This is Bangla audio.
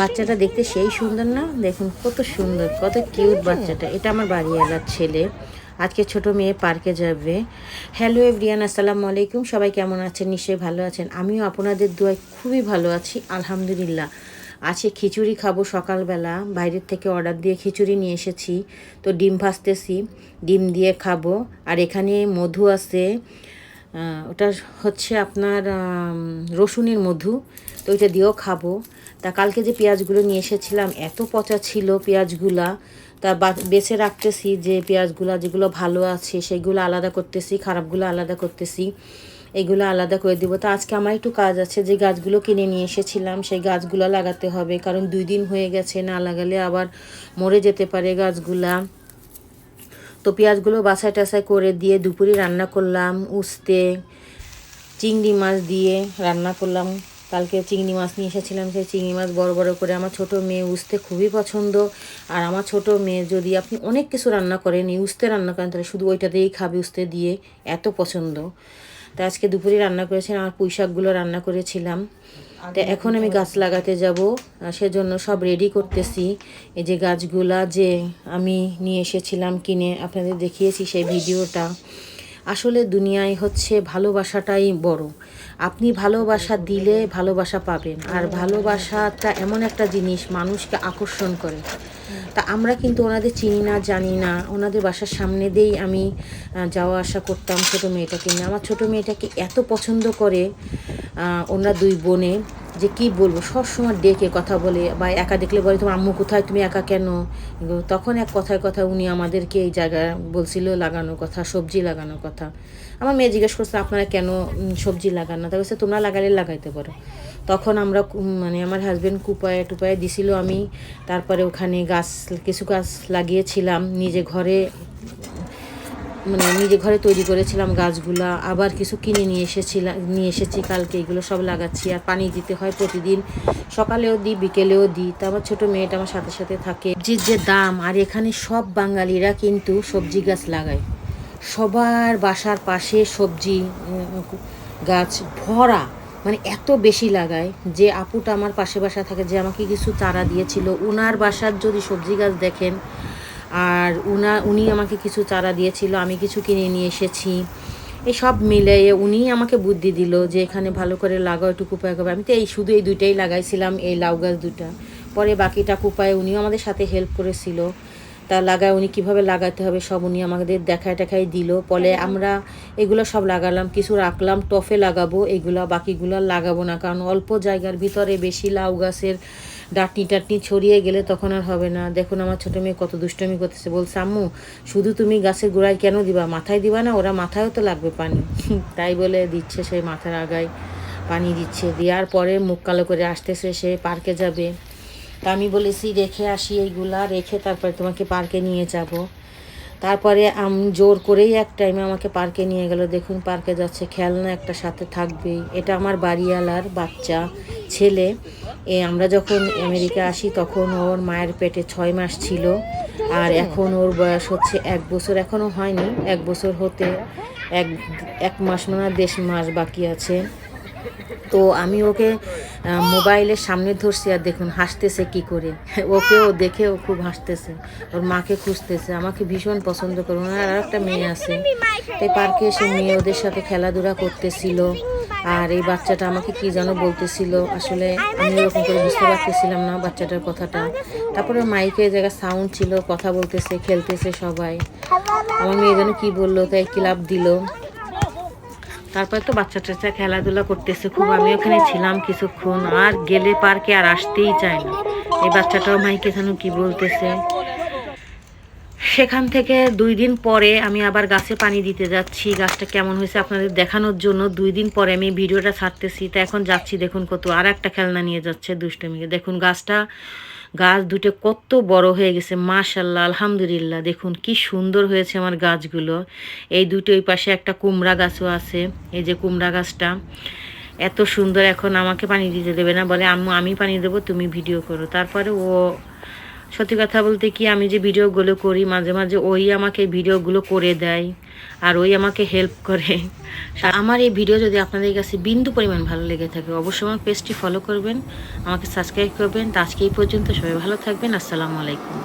বাচ্চাটা দেখতে সেই সুন্দর না? দেখুন, কত সুন্দর, কত কিউট বাচ্চাটা। এটা আমার বাড়িওয়ালার ছেলে। আজকে ছোট মেয়ে পার্কে যাবে। হ্যালো এভরিয়ান আসসালামু আলাইকুম। সবাই কেমন আছেন? নিশ্চয়ই ভালো আছেন। আমিও আপনাদের দোয়ায় খুবই ভালো আছি, আলহামদুলিল্লাহ। আজকে খিচুড়ি খাব সকালবেলা। বাইরের থেকে অর্ডার দিয়ে খিচুড়ি নিয়ে এসেছি। তো ডিম ভাজতেছি, ডিম দিয়ে খাব। আর এখানে মধু আছে। ওটা হচ্ছে আপনার রসুনের মধু। তো ওইটা দিয়েও খাব। তা কালকে যে পেঁয়াজগুলো নিয়ে এসেছিলাম, এত পচা ছিল পেঁয়াজগুলা। তা বেছে রাখতেছি যে পেঁয়াজগুলা যেগুলো ভালো আছে, সেগুলো আলাদা করতেছি, খারাপগুলো আলাদা করতেছি, এগুলো আলাদা করে দিব। তো আজকে আমার একটু কাজ আছে, যে গাছগুলো কিনে নিয়ে এসেছিলাম, সেই গাছগুলো লাগাতে হবে, কারণ দুই দিন হয়ে গেছে, না লাগালে আবার মরে যেতে পারে গাছগুলা। তো পেঁয়াজগুলো বাছাই টাছাই করে দিয়ে দুপুরে রান্না করলাম, উস্তে, চিংড়ি মাছ দিয়ে রান্না করলাম। কালকে চিংড়ি মাছ নিয়ে এসেছিলাম, সেই চিংড়ি মাছ বড় বড় করে আমার ছোট মেয়ে উস্তে খুবই পছন্দ। আর আমার ছোট মেয়ে যদি আপনি অনেক কিছু রান্না করেন, এই উস্তে রান্না করেন, তাহলে শুধু ওইটা দিয়েই খাবে উস্তে দিয়ে, এত পছন্দ। তা আজকে দুপুরে রান্না করেছিলাম আর পুঁই শাকগুলো রান্না করেছিলাম। তো এখন আমি গাছ লাগাতে যাব সেজন্য সব রেডি করতেছি। এই যে গাছগুলা যে আমি নিয়ে এসেছিলাম কিনে, আপনাদের দেখিয়েছি সেই ভিডিওটা। আসলে দুনিয়ায় হচ্ছে ভালোবাসাটাই বড়। আপনি ভালোবাসা দিলে ভালোবাসা পাবেন, আর ভালোবাসাটা এমন একটা জিনিস মানুষকে আকর্ষণ করে। তা আমরা কিন্তু ওনাদের চিনি না, জানি না। ওনাদের বাসার সামনে দিয়েই আমি যাওয়া আসা করতাম ছোটো মেয়েটাকে নিয়ে। আমার ছোটো মেয়েটাকে এত পছন্দ করে ওনারা দুই বোনে। যে কি বলব, সবসময় ডেকে কথা বলে বা একা দেখলে বলে, তোমার আম্মু কোথায়? তুমি একা কেন। তখন এক কথায় কথা উনি আমাদেরকে এই জায়গায় বলছিল লাগানোর কথা, সবজি লাগানোর কথা। আমার মেয়ে জিজ্ঞেস করছে, আপনারা কেন সবজি লাগান না? তা বলছে, তোমরা লাগালে লাগাইতে পারো। তখন আমরা মানে আমার হাজব্যান্ড কুপায়ে টুপায়ে দিছিল আমি। তারপরে ওখানে গাছ, কিছু গাছ লাগিয়েছিলাম, নিজে ঘরে মানে নিজে ঘরে তৈরি করেছিলাম গাছগুলা, আবার কিছু কিনে নিয়ে এসেছিলাম নিয়ে এসেছি কালকে, এগুলো সব লাগাচ্ছি, আর পানি দিতে হয় প্রতিদিন। সকালেও দিই, বিকেলেও দিই, তা আমার ছোটো মেয়েটা আমার সাথে সাথে থাকে। সবজির যে দাম, আর এখানে সব বাঙালিরা কিন্তু সবজি গাছ লাগায়। সবার বাসার পাশে সবজি গাছ ভরা মানে এত বেশি লাগায় যে আপুটা আমার পাশে বাসা থাকে, যে আমাকে কিছু চারা দিয়েছিল। ওনার বাসার যদি সবজি গাছ দেখেন আর উনা উনি আমাকে কিছু চারা দিয়েছিল আমি কিছু কিনে নিয়ে এসেছি। এই সব মিলে উনি আমাকে বুদ্ধি দিল যে এখানে ভালো করে লাগাও একটু কুপায় করবে আমি তো এই শুধু এই দুইটাই লাগাইছিলাম এই লাউ গাছ দুটা। পরে বাকিটা কুপায় উনিও আমাদের সাথে হেল্প করেছিল। তা লাগায় উনি কীভাবে লাগাতে হবে সব উনি আমাদের দেখায় টেখায় দিল। ফলে আমরা এগুলো সব লাগালাম কিছু রাখলাম টফে লাগাবো এগুলো বাকিগুলো লাগাবো না। কারণ অল্প জায়গার ভিতরে বেশি লাউ গাছের ডাটনি টাটনি ছড়িয়ে গেলে তখন আর হবে না। দেখুন আমার ছোটো মেয়ে কত দুষ্টমি করতেছে। বলছে, আম্মু, শুধু তুমি গাছের গোড়ায় কেন দিবা? মাথায় দিবা না? ওরা মাথায়ও তো লাগবে পানি। তাই বলে দিচ্ছে সেই মাথার আগায় পানি দিচ্ছে। দেওয়ার পরে মুখ কালো করে আসতেছে, সে পার্কে যাবে। তা আমি বলেছি, রেখে আসি এইগুলা, রেখে তারপরে তোমাকে পার্কে নিয়ে যাব। তারপরে আমি জোর করেই এক টাইমে আমাকে পার্কে নিয়ে গেল। দেখুন, পার্কে যাচ্ছে, খেলনা একটা সাথে থাকবেই। এটা আমার বাড়িওয়ালার বাচ্চা, ছেলে। এ, আমরা যখন আমেরিকা আসি তখন ওর মায়ের পেটে ছয় মাস ছিল। আর এখন ওর বয়স হচ্ছে এক বছর। এখনও হয়নি, এক বছর হতে এক এক মাস মানে দেশ মাস বাকি আছে। তো আমি ওকে মোবাইলের সামনে ধরছি আর দেখুন হাসতেছে কি করে। ওকেও দেখে ও খুব হাসতেছে। ওর মাকে খুঁজতেছে, আমাকে ভীষণ পছন্দ করে। ওনার আর একটা মেয়ে আছে। তাই পার্কে এসে মেয়ে ওদের সাথে খেলাধুলা করতেছিল। আর এই বাচ্চাটা আমাকে কি যেন বলতেছিল, আসলে আমি ওরকম করে বুঝতে পারতেছিলাম না বাচ্চাটার কথাটা। তারপরে মাইকে জায়গায় সাউন্ড ছিল, কথা বলতেছে, খেলতেছে সবাই। আমার মেয়ে যেন কী বলল, তাই ক্লাব দিল। তারপর তো বাচ্চা টাচ্চা খেলাধুলা করতেছে খুব, আমি ওখানে ছিলাম কিছুক্ষণ, আর গেলে পার্কে আর আসতেই চায় না। এই বাচ্চাটাও মাইকে যেন কি বলতেছে। সেখান থেকে দুই দিন পরে আমি আবার গাছে পানি দিতে যাচ্ছি। গাছটা কেমন হয়েছে আপনাদের দেখানোর জন্য দুই দিন পরে আমি ভিডিওটা ছাড়তেছি। তা এখন যাচ্ছি, দেখুন কত আর একটা খেলনা নিয়ে যাচ্ছে দুষ্টমিকে। দেখুন গাছটা, গাছ দুটো কত বড় হয়ে গেছে মাশাল্লাহ আলহামদুলিল্লাহ। দেখুন কি সুন্দর হয়েছে আমার গাছগুলো। এই দুটো ওই পাশে একটা কুমড়া গাছও আছে, এই যে কুমড়া গাছটা। এত সুন্দর, এখন আমাকে পানি দিতে দেবে না, বলে আমি পানি দেবো, তুমি ভিডিও করো। তারপরে ও সত্যি কথা বলতে কি, আমি যে ভিডিওগুলো করি, মাঝে মাঝে ওই আমাকে ভিডিওগুলো করে দেয় আর ওই আমাকে হেল্প করে। আমার এই ভিডিও যদি আপনাদের কাছে বিন্দু পরিমাণ ভালো লেগে থাকে, অবশ্যই আমার পেজটি ফলো করবেন, আমাকে সাবস্ক্রাইব করবেন। তো আজকে এই পর্যন্ত সবাই ভালো থাকবেন, আসসালামু আলাইকুম।